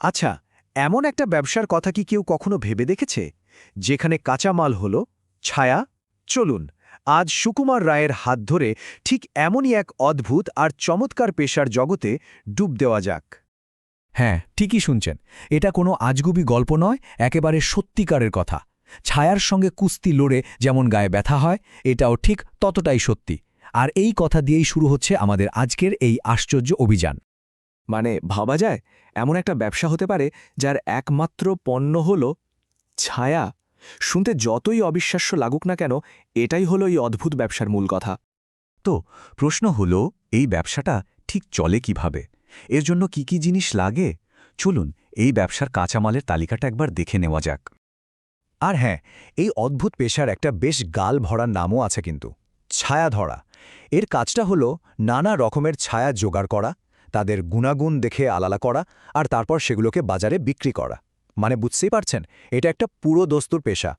আচ্ছা এমন একটা ব্যবসার কথা কি কেউ কখনো ভেবে দেখেছে? যেখানে কাঁচামাল হল, ছায়া, চলুন, আজ সুকুমার রায়ের হাত ধরে ঠিক এমনই এক অদ্ভুত আর চমৎকার পেশার জগতে ডুব দেওয়া যাক। হ্যাঁ ঠিকই শুনছেন। এটা কোনো আজগুবি গল্প নয়, একেবারে সত্যিকারের কথা। ছায়ার সঙ্গে কুস্তি লড়ে যেমন গায়ে ব্যথা হয়, এটাও ঠিক ততটাই সত্যি। আর এই কথা দিয়েই শুরু হচ্ছে আমাদের আজকের এই আশ্চর্য অভিযান। মানে ভাবা যায়, এমন একটা ব্যবসা হতে পারে যার একমাত্র পণ্য হল ছায়া। শুনতে যতই অবিশ্বাস্য লাগুক না কেন, এটাই হলো এই অদ্ভুত ব্যবসার মূল কথা। তো, প্রশ্ন হল, এই ব্যবসাটা ঠিক চলে কীভাবে? এর জন্য কি কি জিনিস লাগে? চলুন, এই ব্যবসার কাঁচামালের তালিকাটা একবার দেখে নেওয়া যাক। আর হ্যাঁ এই অদ্ভুত পেশার একটা বেশ গাল ভরার নামও আছে কিন্তু। ছায়া ধরা। এর কাজটা হলো নানা রকমের ছায়া জোগাড় করা তাদের গুণাগুণ দেখে আলালা করা আর তারপর সেগুলোকে বাজারে বিক্রি করা। মানে বুঝতেই পারছেন, এটা একটা পুরো দস্তুর পেশা।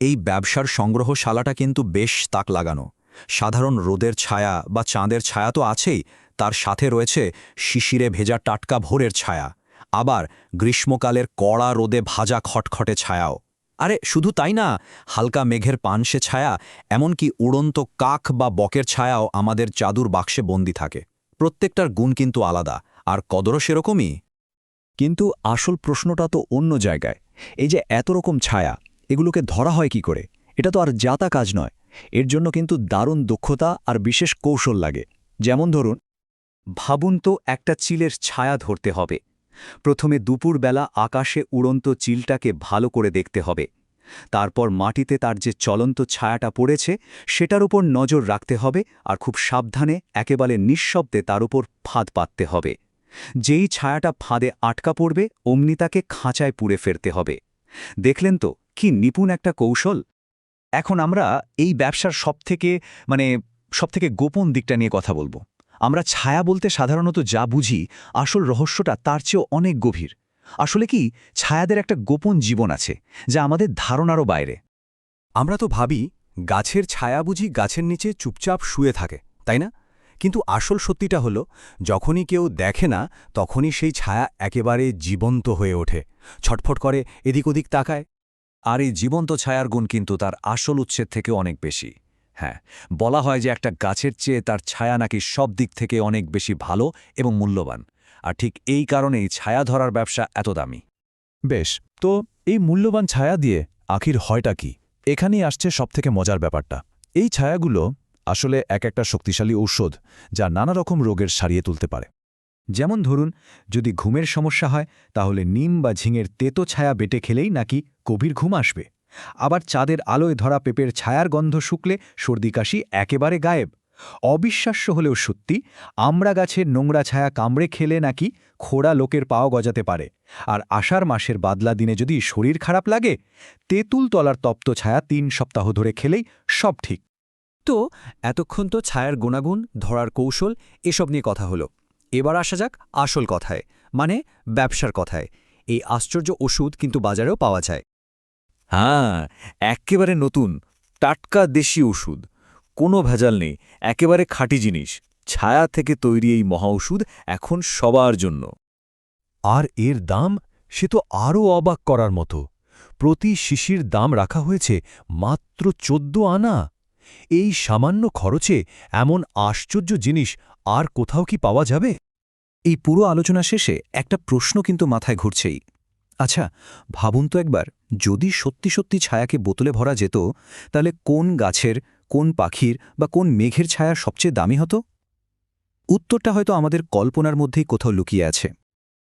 এই ব্যবসার সংগ্রহশালাটা কিন্তু বেশ তাক লাগানো। সাধারণ রোদের ছায়া বা চাঁদের ছায়া তো আছেই, তার সাথে রয়েছে শিশিরে ভেজা টাটকা ভোরের ছায়া। আবার গ্রীষ্মকালের কড়া রোদে ভাজা খটখটে ছায়াও। আরে, শুধু তাই না, হালকা মেঘের পানসে ছায়া, এমনকি উড়ন্ত কাক বা বকের ছায়াও আমাদের চাদুর বাক্সে বন্দি থাকে। প্রত্যেকটার গুণ কিন্তু আলাদা, আর কদরও সেরকমই। কিন্তু আসল প্রশ্নটা তো অন্য জায়গায়। এই যে এত রকম ছায়া, এগুলোকে ধরা হয় কি করে? এটা তো আর যাতা কাজ নয়। এর জন্য কিন্তু দারুণ দক্ষতা আর বিশেষ কৌশল লাগে। যেমন ধরুন, ভাবুন তো একটা চিলের ছায়া ধরতে হবে। প্রথমে দুপুরবেলা আকাশে উড়ন্ত চিলটাকে ভালো করে দেখতে হবে। তারপর মাটিতে তার যে চলন্ত ছায়াটা পড়েছে, সেটার উপর নজর রাখতে হবে আর খুব সাবধানে একেবারে নিঃশব্দে তার উপর ফাঁদ পাততে হবে। যেই ছায়াটা ফাঁদে আটকা পড়বে, অমনি তাকে খাঁচায় পুড়ে ফেরতে হবে। দেখলেন তো, কি নিপুণ একটা কৌশল? এখন আমরা এই ব্যবসার সবথেকে মানে সবথেকে গোপন দিকটা নিয়ে কথা বলব। আমরা ছায়া বলতে সাধারণত যা বুঝি, আসল রহস্যটা তার চেয়েও অনেক গভীর। আসলে কি, ছায়াদের একটা গোপন জীবন আছে, যা আমাদের ধারণারও বাইরে। আমরা তো ভাবি, গাছের ছায়া বুঝি গাছের নিচে চুপচাপ শুয়ে থাকে, তাই না? কিন্তু আসল সত্যিটা হলো, যখনই কেউ দেখে না, তখনই সেই ছায়া একেবারে জীবন্ত হয়ে ওঠে, ছটফট করে এদিক ওদিক তাকায়। আর এই জীবন্ত ছায়ার গুণ কিন্তু তার আসল উচ্ছেদ থেকে অনেক বেশি। হ্যাঁ বলা হয় যে একটা গাছের চেয়ে তার ছায়া নাকি সব দিক থেকে অনেক বেশি ভালো এবং মূল্যবান। আর ঠিক এই কারণেই ছায়া ধরার ব্যবসা এত দামি। বেশ, তো এই মূল্যবান ছায়া দিয়ে আখির হয়টা কি? এখানেই আসছে সবথেকে মজার ব্যাপারটা। এই ছায়াগুলো আসলে এক একটা শক্তিশালী ঔষধ যা নানা রকম রোগের সারিয়ে তুলতে পারে। যেমন ধরুন, যদি ঘুমের সমস্যা হয়, তাহলে নিম বা ঝিঙের তেতো ছায়া বেটে খেলেই নাকি গভীর ঘুম আসবে। আবার চাঁদের আলোয় ধরা পেঁপের ছায়ার গন্ধ শুকলে সর্দি কাশি একেবারে গায়েব। অবিশ্বাস্য হলেও সত্যি আমড়া গাছের নোংরা ছায়া কামড়ে খেলে নাকি খোড়া লোকের পাও গজাতে পারে। আর আষাঢ় মাসের বাদলা দিনে যদি শরীর খারাপ লাগে, তেঁতুল তলার তপ্ত ছায়া তিন সপ্তাহ ধরে খেলেই সব ঠিক। তো, এতক্ষণ তো ছায়ার গুণাগুণ, ধরার কৌশল, এসব নিয়ে কথা হলো। এবার আসা যাক আসল কথায় মানে ব্যবসার কথায়। এই আশ্চর্য ওষুধ কিন্তু বাজারেও পাওয়া যায়। হ্যাঁ একেবারে নতুন, টাটকা দেশি ওষুধ। কোনো ভেজাল নেই, একেবারে খাঁটি জিনিস। ছায়া থেকে তৈরি এই মহা ওষুধ এখন সবার জন্য। আর এর দাম? সে তো আরও অবাক করার মতো। প্রতি শিশির দাম রাখা হয়েছে মাত্র চোদ্দ আনা। এই সামান্য খরচে এমন আশ্চর্য জিনিস আর কোথাও কি পাওয়া যাবে? এই পুরো আলোচনা শেষে একটা প্রশ্ন কিন্তু মাথায় ঘুরছেই। আচ্ছা ভাবুন তো একবার, যদি সত্যি সত্যি ছায়াকে বোতলে ভরা যেত, তাহলে কোন গাছের কোন পাখির বা কোন মেঘের ছায়া সবচেয়ে দামি হতো? উত্তরটা হয়তো আমাদের কল্পনার মধ্যেই কোথাও লুকিয়ে আছে।